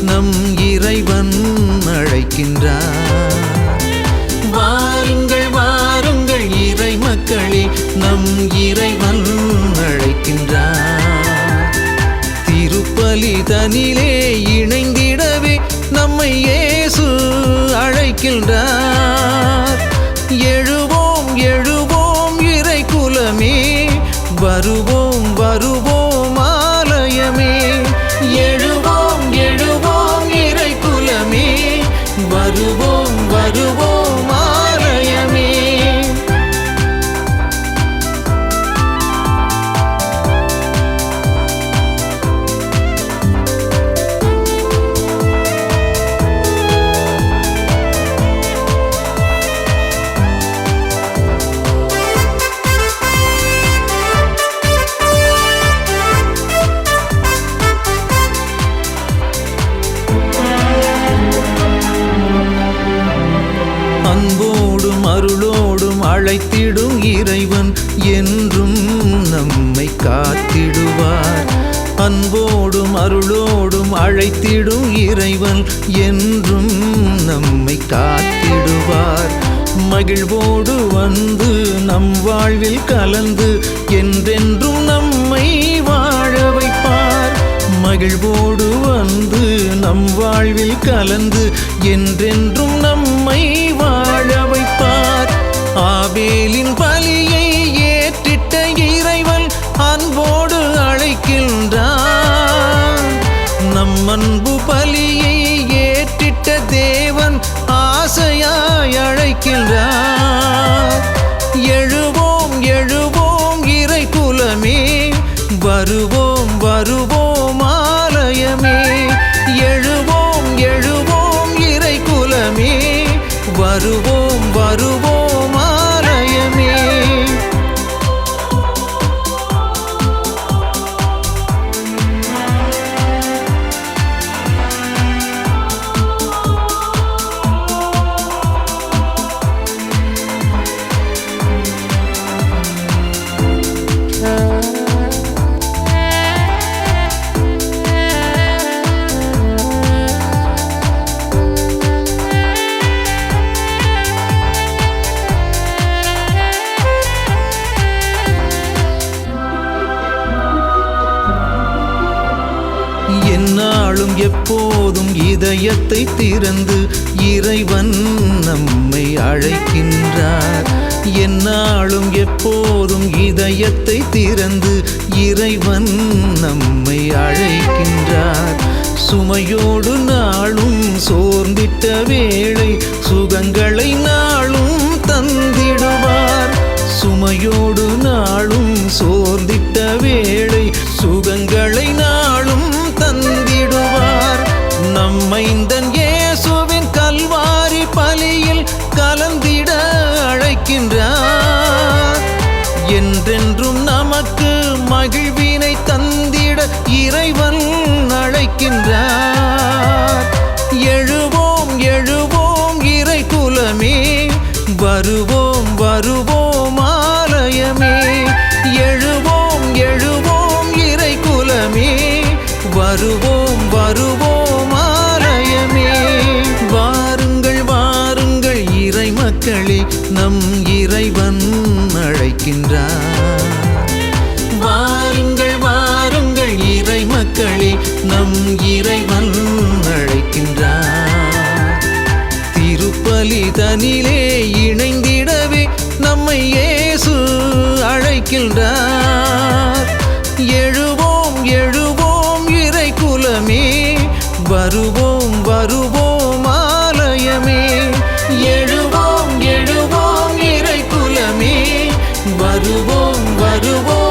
நம் இறைவன் அழைக்கின்றார். வாருங்கள் வாருங்கள் இறை மக்களே நம் இறைவன் அழைக்கின்றார். திருப்பலி தனிலே இணைந்திடவே நம்மை இயேசு அழைக்கின்றார். எழுவோம் எழுவோம் இறை குலமே வருவோம் வருவோம் வருவோம் அழைத்திடும் இறைவன் என்றும் நம்மை காத்திடுவார். அன்போடும் அருளோடும் அழைத்திடும் இறைவன் என்றும் நம்மை காத்திடுவார். மகிழ்வோடு வந்து நம் வாழ்வில் கலந்து என்றென்றும் நம்மை வாழ வைப்பார். மகிழ்வோடு வந்து நம் வாழ்வில் கலந்து என்றென்றும் நம்மை வாழ வைப்பார். ஆவேலின் பலியை ஏற்றிட்ட இறைவன் அன்போடு அழைக்கின்றான். நம் அன்பு பலியை ஏற்றிட்ட தேவன் ஆசையாய் அழைக்கின்றான் எழுவோம் எழுவோம் இறை குலமே. வருவோம் வருவோம் ஆலயமே. எழுவோம் எழுவோம் இறை குலமே. வருவோம் வருவோம் எப்போதும் இதயத்தை திறந்து இறைவன் நம்மை அழைக்கின்றார். என்னாலும் எப்போதும் இதயத்தை திறந்து இறைவன் நம்மை அழைக்கின்றார். சுமையோடு நாளும் சோர்ந்திட்ட வேளை சுகங்களை நாளும் தந்திடுவார். சுமையோடு நாளும் சோர்ந்திட்ட வேளை சுகங்களை நாளும் என்றென்றும் நமக்கு மகிழ்வினை தந்திட இறைவன் அழைக்கின்றார். எழுவோம் எழுவோம் இறை குலமே. வருவோம் வருவோம் ஆலயமே. எழுவோம் எழுவோம் இறை குலமே. வருவோம் வருவோம் நம் இறைவன் அழைக்கின்றார். வாருங்கள் வாருங்கள் இறை மக்களே நம் இறைவன் அழைக்கின்றார். திருப்பலி தனிலே இணைந்திடவே நம்மை இயேசு அழைக்கின்றார். எழுவோம் எழுவோம் இறை குலமே வருவோம் வருவோம் வருவோம்.